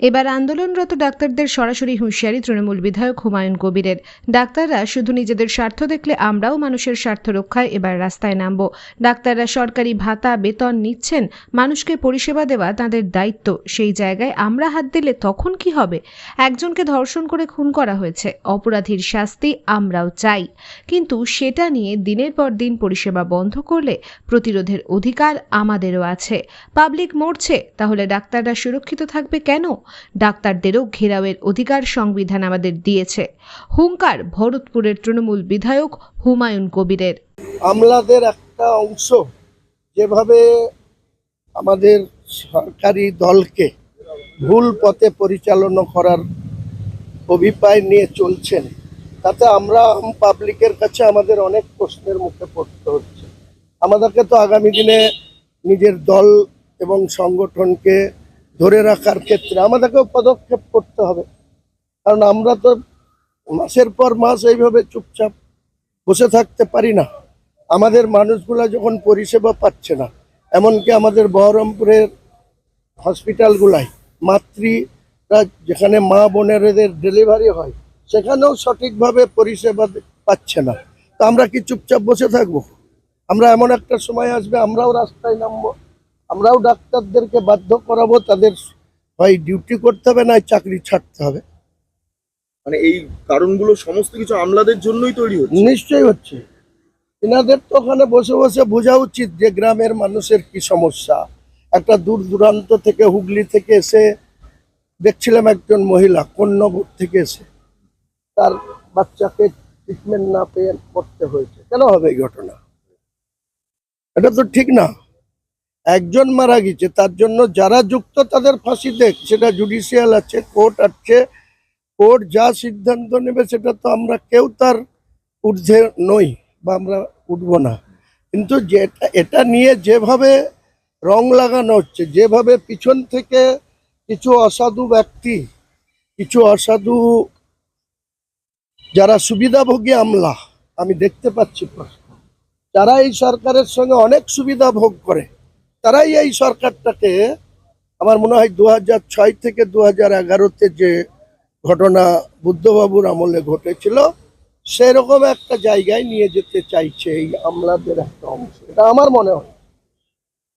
এবার আন্দোলনরত ডাক্তারদের সরাসরি হুঁশিয়ারি তৃণমূল বিধায়ক হুমায়ুন কবিরের। ডাক্তাররা শুধু নিজেদের স্বার্থ দেখলে আমরাও মানুষের স্বার্থ রক্ষায় এবার রাস্তায় নামব। ডাক্তাররা সরকারি ভাতা, বেতন নিচ্ছেন, মানুষকে পরিষেবা দেওয়া তাদের দায়িত্ব। সেই জায়গায় আমরা হাত দিলে তখন কি হবে? একজনকে ধর্ষণ করে খুন করা হয়েছে, অপরাধীর শাস্তি আমরাও চাই। কিন্তু সেটা নিয়ে দিনের পর দিন পরিষেবা বন্ধ করলে প্রতিরোধের অধিকার আমাদেরও আছে। পাবলিক মরছে, তাহলে ডাক্তাররা সুরক্ষিত থাকবে কেন? ডাক্তারদেরও ঘেরাওয়ের অধিকার সংবিধান আমাদের দিয়েছে। হুঙ্কার ভরতপুরের তৃণমূল বিধায়ক হুমায়ুন কবিরের। আমলাদের একটা অংশ যেভাবে আমাদের সরকারি দলকে ভুল পথে পরিচালনা করার অভিপ্রায় নিয়ে চলছেন, তাতে আমরা পাবলিকের কাছে আমাদের অনেক প্রশ্নের মুখে পড়তে হচ্ছে। আমাদেরকে তো আগামী দিনে নিজের দল এবং সংগঠনকে ধরে রাখার ক্ষেত্রে আমাদেরকেও পদক্ষেপ করতে হবে। কারণ আমরা তো মাসের পর মাস এইভাবে চুপচাপ বসে থাকতে পারি না। আমাদের মানুষগুলা যখন পরিষেবা পাচ্ছে না, এমনকি আমাদের বহরমপুরের হসপিটালগুলাই মাতৃরা যেখানে মা বোনেরদের ডেলিভারি হয়, সেখানেও সঠিকভাবে পরিষেবা পাচ্ছে না। তো আমরা কি চুপচাপ বসে থাকব? আমরা এমন একটা সময় আসবে, আমরাও রাস্তায় নামবো। আমরাও ডাক্তারদেরকে বাধ্য করাবো তাদের হয় ডিউটি করতে হবে না চাকরি ছাড়তে হবে। মানে এই কারণগুলো সমস্ত কিছু আমলাদের জন্যই তৈরি হচ্ছে? নিশ্চয়ই হচ্ছে। এনাদের তো ওখানে বসে বসে বোঝা উচিত যে গ্রামের মানুষের কি সমস্যা। একটা দূর দূরান্ত থেকে হুগলি থেকে এসে দেখছিলাম একজন মহিলা কন্যগর থেকে এসে। তার বাচ্চাকে ট্রিটমেন্ট না পেয়ে করতে হয়েছে। কেন হবে এই ঘটনা? এটা তো ঠিক না। একজন মারা গেছে, তার জন্য যারা যুক্ত তাদের ফাঁসি দেখ, সেটা জুডিশিয়াল আছে কোর্ট আছে। কোর্ট যা সিদ্ধান্ত নেবে, সেটা তো আমরা কেউ তার ঊর্ধ্বে নই বা আমরা উঠবো না। কিন্তু যেটা, এটা নিয়ে যেভাবে রং লাগানো হচ্ছে, যেভাবে পিছন থেকে কিছু অসাধু ব্যক্তি, কিছু অসাধু যারা সুবিধাভোগী আমলা, আমি দেখতে পাচ্ছি প্রশ্ন, যারা এই সরকারের সঙ্গে অনেক সুবিধা ভোগ করে তারাই এই সরকারটাকে আমার মনে হয় দু ছয় থেকে দু হাজার এগারোতে যে ঘটনা বুদ্ধবাবুর আমলে ঘটেছিল, সেরকম একটা জায়গায় নিয়ে যেতে চাইছে এই আমলাদের একটা অংশ। এটা আমার মনে হয়।